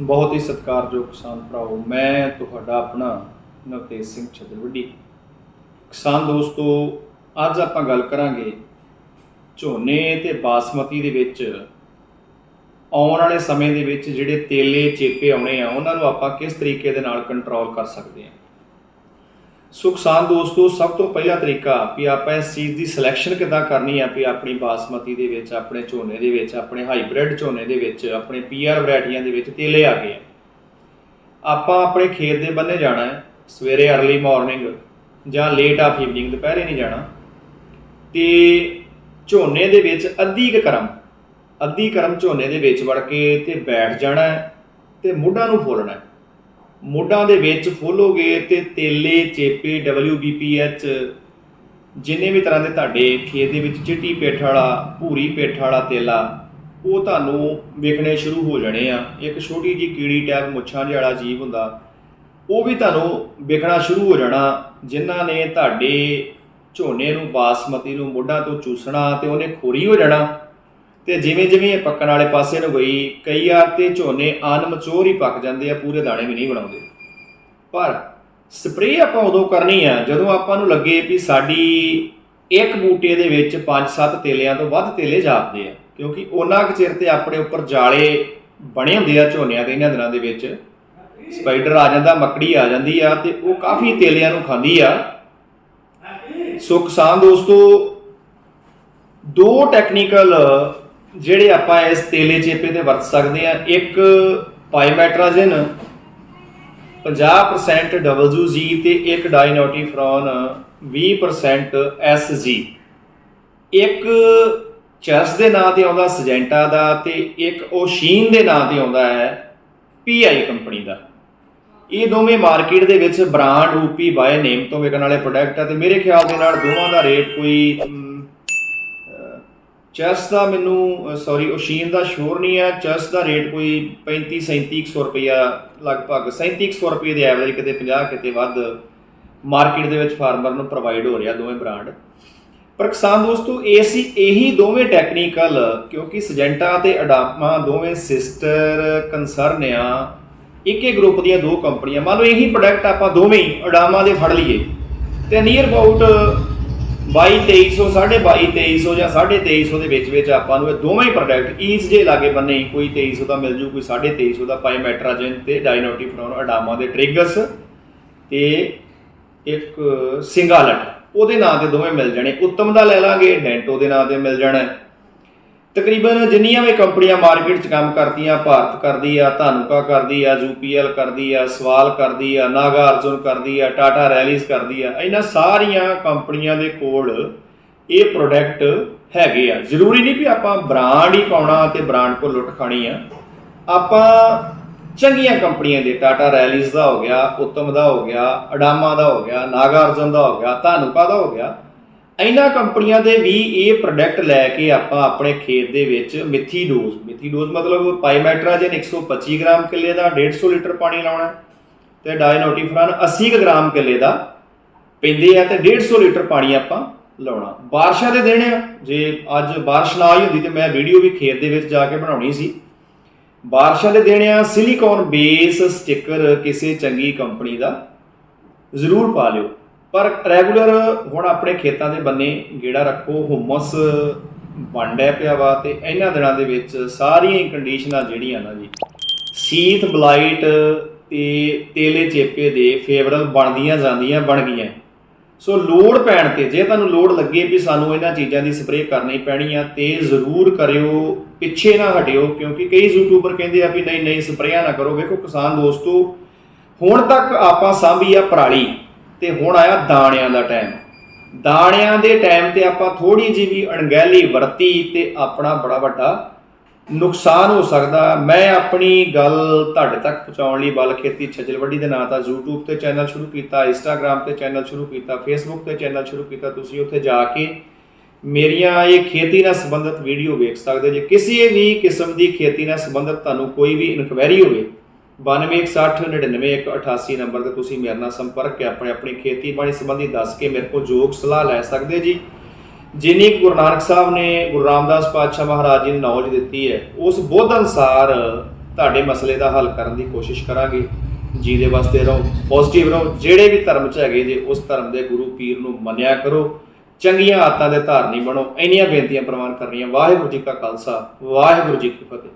ਬਹੁਤ ਹੀ ਸਤਿਕਾਰਯੋਗ ਕਿਸਾਨ ਭਰਾਓ, ਮੈਂ ਤੁਹਾਡਾ ਆਪਣਾ ਨਵਤੇਜ ਸਿੰਘ ਛੱਤਰਵੱਡੀ। ਕਿਸਾਨ ਦੋਸਤੋ, ਅੱਜ ਆਪਾਂ ਗੱਲ ਕਰਾਂਗੇ ਝੋਨੇ ਤੇ ਬਾਸਮਤੀ ਦੇ ਵਿੱਚ ਆਉਣ ਵਾਲੇ ਸਮੇਂ ਦੇ ਵਿੱਚ ਜਿਹੜੇ ਤੇਲੇ ਚੇਪੇ ਆਉਣੇ ਆ, ਉਹਨਾਂ ਨੂੰ ਆਪਾਂ ਕਿਸ ਤਰੀਕੇ ਦੇ ਨਾਲ ਕੰਟਰੋਲ ਕਰ ਸਕਦੇ ਹਾਂ ਸੋ ਕਿਸਾਨ ਦੋਸਤੋ, ਸਭ ਤੋਂ ਪਹਿਲਾ ਤਰੀਕਾ ਵੀ ਆਪਾਂ ਇਸ ਚੀਜ਼ ਦੀ ਸਿਲੈਕਸ਼ਨ ਕਿੱਦਾਂ ਕਰਨੀ ਆ ਵੀ ਆਪਣੀ ਬਾਸਮਤੀ ਦੇ ਵਿੱਚ, ਆਪਣੇ ਝੋਨੇ ਦੇ ਵਿੱਚ, ਆਪਣੇ ਹਾਈਬ੍ਰਿਡ ਝੋਨੇ ਦੇ ਵਿੱਚ, ਆਪਣੇ ਪੀਆਰ ਵੈਰਾਈਟੀਆਂ ਦੇ ਵਿੱਚ ਤੇਲੇ ਆ ਗਏ ਆਪਾਂ ਆਪਣੇ ਖੇਤ ਦੇ ਬੰਨੇ ਜਾਣਾ ਹੈ, ਸਵੇਰੇ अर्ਲੀ ਮਾਰਨਿੰਗ ਜਾਂ ਲੇਟ ਆਫ ਈਵਨਿੰਗ ਦੁਪਹਿਰੇ ਨਹੀਂ ਜਾਣਾ। ਤੇ ਝੋਨੇ ਦੇ ਵਿੱਚ ਅੱਧੀ ਕੁ ਕਰਮ, ਅੱਧੀ ਕਰਮ ਝੋਨੇ ਦੇ ਵਿੱਚ ਵੜ ਕੇ ਤੇ ਬੈਠ ਜਾਣਾ ਹੈ ਤੇ ਮੁੱਢਾਂ ਨੂੰ ਫੋਲਣਾ ਮੋਢਾਂ ਦੇ ਵਿੱਚ ਫੋਲੋਗੇ ਤੇ ਤੇਲੇ, ਚੇਪੇ WBPH ਜਿੰਨੇ ਵੀ ਤਰ੍ਹਾਂ ਦੇ ਤੁਹਾਡੇ ਖੇਤ ਦੇ ਵਿੱਚ ਚਿੱਟੀ ਪੇਠ ਵਾਲਾ, ਭੂਰੀ ਪੇਠ ਵਾਲਾ ਤੇਲਾ, ਉਹ ਤੁਹਾਨੂੰ ਵੇਖਣੇ ਸ਼ੁਰੂ ਹੋ ਜਾਣੇ ਆ। ਇੱਕ ਛੋਟੀ ਜੀ ਕੀੜੀ ਟੈਪ ਮੁੱਛਾਂ ਜਿਹੇ ਜੀਵ ਹੁੰਦਾ, ਉਹ ਵੀ ਤੁਹਾਨੂੰ ਵੇਖਣਾ ਸ਼ੁਰੂ ਹੋ ਜਾਣਾ, ਜਿਨ੍ਹਾਂ ਨੇ ਤੁਹਾਡੇ ਝੋਨੇ ਨੂੰ, ਬਾਸਮਤੀ ਨੂੰ, ਮੋਢਾਂ ਤੋਂ ਚੂਸਣਾ ਤੇ ਉਹਨੇ ਖੋਰੀ ਹੋ ਜਾਣਾ। ਤੇ ਜਿਵੇਂ ਜਿਵੇਂ ਇਹ ਪੱਕਣ ਵਾਲੇ ਪਾਸੇ ਨੂੰ ਗਈ, ਕਈ ਵਾਰ ਤੇ ਝੋਨੇ ਅਨਮਚੋਰ ਹੀ ਪੱਕ ਜਾਂਦੇ ਆ, ਪੂਰੇ ਦਾਣੇ ਵੀ ਨਹੀਂ ਬਣਾਉਂਦੇ। ਪਰ ਸਪਰੇਅ ਆਪਾਂ ਉਦੋਂ ਕਰਨੀ ਆ, ਜਦੋਂ ਆਪਾਂ ਨੂੰ ਲੱਗੇ ਵੀ ਸਾਡੀ ਇੱਕ ਬੂਟੇ ਦੇ ਵਿੱਚ 5-7 ਤੇਲਿਆਂ ਤੋਂ ਵੱਧ ਤੇਲੇ ਜਾਪਦੇ ਆ, ਕਿਉਂਕਿ ਉਹਨਾਂ ਕੁ ਚਿਰ ਤੇ ਆਪਣੇ ਉੱਪਰ ਜਾਲੇ ਬਣੇ ਹੁੰਦੇ ਆ ਝੋਨਿਆਂ ਦੇ, ਇਹਨਾਂ ਦਿਨਾਂ ਦੇ ਵਿੱਚ। ਸਪਾਈਡਰ ਆ ਜਾਂਦਾ, ਮੱਕੜੀ ਆ ਜਾਂਦੀ ਆ, ਤੇ ਉਹ ਕਾਫੀ ਤੇਲਿਆਂ ਨੂੰ ਖਾਂਦੀ ਆ। ਸੋ ਕਿਸਾਨ ਦੋਸਤੋ, ਦੋ ਟੈਕਨੀਕਲ ਜਿਹੜੇ ਆਪਾਂ ਇਸ ਤੇਲੇ ਚੇਪੇ ਤੇ ਵਰਤ ਸਕਦੇ ਆ ਇੱਕ ਪਾਈਮੈਟਰਾਜ਼ਿਨ 50% WG ਤੇ ਇੱਕ ਡਾਈਨੋਟੀਫਰੋਨ 20% SG ਇੱਕ ਚੈਸ ਦੇ ਨਾਂ ਤੇ ਆਉਂਦਾ ਸਜੈਂਟਾ ਦਾ ਤੇ ਇੱਕ ਓਸ਼ੀਨ ਦੇ ਨਾਂ ਤੇ ਆਉਂਦਾ ਹੈ PI ਕੰਪਨੀ ਦਾ। ਇਹ ਦੋਵੇਂ ਮਾਰਕੀਟ ਦੇ ਵਿੱਚ ਬ੍ਰਾਂਡ ਰੂਪੀ ਬਾਏ ਨੇਮ ਤੋਂ ਵਿਕਣ ਵਾਲੇ ਪ੍ਰੋਡਕਟ ਆ ਤੇ ਮੇਰੇ ਖਿਆਲ ਦੇ ਨਾਲ ਦੋਵਾਂ ਦਾ ਰੇਟ ਕੋਈ ਚੈਸ ਦਾ ਮੈਨੂੰ ਸੌਰੀ ਓਸ਼ੀਨ ਦਾ ਸ਼ੋਰ ਨਹੀਂ ਹੈ। ਚੈਸ ਦਾ ਰੇਟ ਕੋਈ 35 3700 ਰੁਪਇਆ ਲਗਭਗ 3700 ਰੁਪਏ ਦੇ ਐਵਰੇਜ ਕਿਤੇ 50 ਕਿਤੇ ਵੱਧ ਮਾਰਕੀਟ ਦੇ ਵਿੱਚ ਫਾਰਮਰ ਨੂੰ ਪ੍ਰੋਵਾਈਡ ਹੋ ਰਿਹਾ ਦੋਵੇਂ ਬ੍ਰਾਂਡ ਪਰ ਕਿਸਾਨ ਦੋਸਤੋ, ਇਹ ਸੀ ਇਹੀ ਦੋਵੇਂ ਟੈਕਨੀਕਲ ਕਿਉਂਕਿ ਸਜੈਂਟਾ ਤੇ ਅਡਾਪਮਾ ਦੋਵੇਂ ਸਿਸਟਰ ਕੰਸਰਨ ਆ। ਇੱਕੇ ਗਰੁੱਪ ਦੀਆਂ ਦੋ ਕੰਪਨੀਆਂ ਮੰਨ ਲਓ ਇਹੀ ਪ੍ਰੋਡਕਟ ਆਪਾਂ ਦੋਵੇਂ ਹੀ ਅਡਾਮਾ ਦੇ ਫੜ ਲਈਏ। ਤੇ ਨੀਅਰ ਅਬਾਊਟ 22 2300 22 2300 ਜਾਂ 2350 ਦੇ ਵਿੱਚ ਵਿੱਚ ਆਪਾਂ ਨੂੰ ਇਹ ਦੋਵੇਂ ਹੀ ਪ੍ਰੋਡਕਟ ਈਜ਼ ਜੇ ਲਾਗੇ ਬੰਨੇ ਹੀ, ਕੋਈ 2300 ਦਾ ਮਿਲ ਜੂ ਕੋਈ 2350 ਦਾ ਪਾਈਮੈਟਰਾਜਨ ਤੇ ਡਾਈਨੋਟੀਫਰੋਨ ਅਡਾਮਾ ਦੇ ਟ੍ਰਿਗਸ ਤੇ ਇੱਕ ਸਿੰਗਾਲਟ। ਉਹਦੇ ਨਾਂ ਤੇ ਦੋਵੇਂ ਮਿਲ ਜਾਣੇ। ਉੱਤਮ ਦਾ ਲੈ ਲਾਂਗੇ ਡੈਂਟੋ ਦੇ ਨਾਂ ਤੇ ਮਿਲ ਜਾਣਾ। ਤਕਰੀਬਨ ਜਿੰਨੀਆਂ ਵੀ ਕੰਪਨੀਆਂ ਮਾਰਕੀਟ 'ਚ ਕੰਮ ਕਰਦੀਆਂ, ਭਾਰਤ ਕਰਦੀ ਆ, ਧਾਨੁਕਾ ਕਰਦੀ ਆ ਯੂਪੀਐਲ ਕਰਦੀ ਆ, ਸਵਾਲ ਕਰਦੀ ਆ, ਨਾਗਾ ਅਰਜੁਨ ਕਰਦੀ ਆ, ਟਾਟਾ ਰੈਲੀਜ਼ ਕਰਦੀ ਆ, ਇਹਨਾਂ ਸਾਰੀਆਂ ਕੰਪਨੀਆਂ ਦੇ ਕੋਲ ਇਹ ਪ੍ਰੋਡਕਟ ਹੈਗੇ ਆ। ਜ਼ਰੂਰੀ ਨਹੀਂ ਵੀ ਆਪਾਂ ਬ੍ਰਾਂਡ ਹੀ ਪਾਉਣਾ ਤੇ ਬ੍ਰਾਂਡ ਕੋ ਲੁੱਟ ਖਾਣੀ ਆ। ਆਪਾਂ ਚੰਗੀਆਂ ਕੰਪਨੀਆਂ ਦੇ, ਟਾਟਾ ਰੈਲੀਜ਼ ਦਾ ਹੋ ਗਿਆ, ਉੱਤਮ ਦਾ ਹੋ ਗਿਆ, ਅਡਾਮਾ ਦਾ ਹੋ ਗਿਆ, ਨਾਗਾ ਅਰਜੁਨ ਦਾ ਹੋ ਗਿਆ, ਧਾਨੁਕਾ ਦਾ ਹੋ ਗਿਆ ਇਹਨਾਂ ਕੰਪਨੀਆਂ ਦੇ ਵੀ ਇਹ ਪ੍ਰੋਡਕਟ ਲੈ ਕੇ ਆਪਾਂ ਆਪਣੇ ਖੇਤ ਦੇ ਵਿੱਚ ਮਿੱਥੀ ਡੋਜ਼ ਮਿੱਥੀ ਡੋਜ਼ ਮਤਲਬ ਪਾਈਮੈਟਰਾਜਨ 125 ਗ੍ਰਾਮ ਕਿੱਲੇ ਦਾ 150 ਲੀਟਰ ਪਾਣੀ ਲਾਉਣਾ ਹੈ ਤੇ ਡਾਇਨੋਟੀਫਰਨ 80 ਕੁ ਗ੍ਰਾਮ ਕਿੱਲੇ ਦਾ ਪੈਂਦੇ ਆ ਤੇ 150 ਲੀਟਰ ਪਾਣੀ ਆਪਾਂ ਲਾਉਣਾ। ਬਾਰਿਸ਼ਾਂ ਦੇ ਦਿਨ ਆ। ਜੇ ਅੱਜ ਬਾਰਿਸ਼ ਨਾ ਆਈ ਹੁੰਦੀ ਤੇ ਮੈਂ ਵੀਡੀਓ ਵੀ ਖੇਤ ਦੇ ਵਿੱਚ ਜਾ ਕੇ ਬਣਾਉਣੀ ਸੀ। ਬਾਰਿਸ਼ਾਂ ਦੇ ਦਿਨ ਆ ਸਿਲੀਕੌਨ ਬੇਸ ਸਟicker ਕਿਸੇ ਚੰਗੀ ਕੰਪਨੀ ਦਾ ਜ਼ਰੂਰ ਪਾ ਲਿਓ। ਪਰ ਰੈਗੂਲਰ ਹੁਣ ਆਪਣੇ ਖੇਤਾਂ ਦੇ ਬੰਨੇ ਗੇੜਾ ਰੱਖੋ ਹੁਮਸ ਵੰਡਿਆ ਪਿਆ ਵਾ ਤੇ ਇਹਨਾਂ ਦਿਨਾਂ ਦੇ ਵਿੱਚ ਸਾਰੀਆਂ ਹੀ ਕੰਡੀਸ਼ਨਾਂ ਜਿਹੜੀਆਂ ਨਾ ਜੀ, ਸੀਤ ਬਲਾਈਟ ਤੇ ਤੇਲੇ ਚੇਪੇ ਦੇ ਫੇਵਰਲ ਬਣਦੀਆਂ ਜਾਂਦੀਆਂ, ਬਣ ਗਈਆਂ। ਸੋ ਲੋੜ ਪੈਣ ਤੇ, ਜੇ ਤੁਹਾਨੂੰ ਲੋੜ ਲੱਗੇ ਵੀ ਸਾਨੂੰ ਇਹਨਾਂ ਚੀਜ਼ਾਂ ਦੀ ਸਪਰੇਅ ਕਰਨੀ ਪੈਣੀ ਆ, ਤੇ ਜ਼ਰੂਰ ਕਰਿਓ, ਪਿੱਛੇ ਨਾ ਹਟਿਓ, ਕਿਉਂਕਿ ਕਈ ਯੂਟਿਊਬਰ ਕਹਿੰਦੇ ਆ ਵੀ ਨਹੀਂ ਨਹੀਂ, ਸਪਰੇਆਂ ਨਾ ਕਰੋ। ਵੇਖੋ ਕਿਸਾਨ ਦੋਸਤੋ, ਹੁਣ ਤੱਕ ਆਪਾਂ ਸਾਂਭੀ ਆ ਪਰਾਲੀ। ਤੇ ਹੁਣ ਆਇਆ ਦਾਣਿਆਂ ਦਾ ਟਾਈਮ ਦਾਣਿਆਂ ਦੇ ਟਾਈਮ ਤੇ ਆਪਾਂ ਥੋੜੀ ਜਿਹੀ ਵੀ ਅਣਗਹਿਲੀ ਵਰਤੀ ਤੇ ਆਪਣਾ ਬੜਾ ਵੱਡਾ ਨੁਕਸਾਨ ਹੋ ਸਕਦਾ। ਮੈਂ ਆਪਣੀ ਗੱਲ ਤੁਹਾਡੇ ਤੱਕ ਪਹੁੰਚਾਉਣ ਲਈ ਬਲ ਖੇਤੀ ਛਜਲਵੱਡੀ ਦੇ ਨਾਂ ਤਾਂ YouTube ਤੇ ਚੈਨਲ ਸ਼ੁਰੂ ਕੀਤਾ, Instagram ਤੇ ਚੈਨਲ ਸ਼ੁਰੂ ਕੀਤਾ, Facebook ਤੇ ਚੈਨਲ ਸ਼ੁਰੂ ਕੀਤਾ। ਤੁਸੀਂ ਉੱਥੇ ਜਾ ਕੇ ਮੇਰੀਆਂ ਇਹ ਖੇਤੀ ਨਾਲ ਸੰਬੰਧਿਤ ਵੀਡੀਓ ਵੇਖ ਸਕਦੇ ਜੇ ਕਿਸੇ ਵੀ ਕਿਸਮ ਦੀ ਖੇਤੀ ਨਾਲ ਸੰਬੰਧਿਤ ਤੁਹਾਨੂੰ ਕੋਈ ਵੀ ਇਨਕੁਆਇਰੀ ਹੋਵੇ 9216999188 ਨੰਬਰ ਤੇ ਤੁਸੀਂ ਮੇਰੇ ਨਾਲ ਸੰਪਰਕ ਕੇ ਆਪਣੇ ਆਪਣੀ ਖੇਤੀਬਾੜੀ ਸੰਬੰਧੀ ਦੱਸ ਕੇ ਮੇਰੇ ਕੋਲ ਯੋਗ ਸਲਾਹ ਲੈ ਸਕਦੇ ਜੀ। ਜਿੰਨੀ ਕੁ ਗੁਰੂ ਨਾਨਕ ਸਾਹਿਬ ਨੇ ਗੁਰੂ ਰਾਮਦਾਸ ਪਾਤਸ਼ਾਹ ਮਹਾਰਾਜ ਜੀ ਨੂੰ ਨੌਲੇਜ ਦਿੱਤੀ ਹੈ, ਉਸ ਬੋਧ ਅਨਸਾਰ ਤੁਹਾਡੇ ਮਸਲੇ ਦਾ ਹੱਲ ਕਰਨ ਦੀ ਕੋਸ਼ਿਸ਼ ਕਰਾਂਗੇ। ਜਿਹਦੇ ਵਾਸਤੇ ਰਹੋ ਪੋਜ਼ਿਟਿਵ ਰਹੋ, ਜਿਹੜੇ ਵੀ ਧਰਮ 'ਚ ਹੈਗੇ ਜੇ, ਉਸ ਧਰਮ ਦੇ ਗੁਰੂ ਪੀਰ ਨੂੰ ਮੰਨਿਆ ਕਰੋ। ਚੰਗੀਆਂ ਆਦਤਾਂ ਦੇ ਧਾਰਨੀ ਬਣੋ। ਇੰਨੀਆਂ ਬੇਨਤੀਆਂ ਪ੍ਰਵਾਨ ਕਰਨੀਆਂ। ਵਾਹਿਗੁਰੂ ਜੀ ਕਾ ਖਾਲਸਾ, ਵਾਹਿਗੁਰੂ ਜੀ ਕੀ ਫਤਿਹ।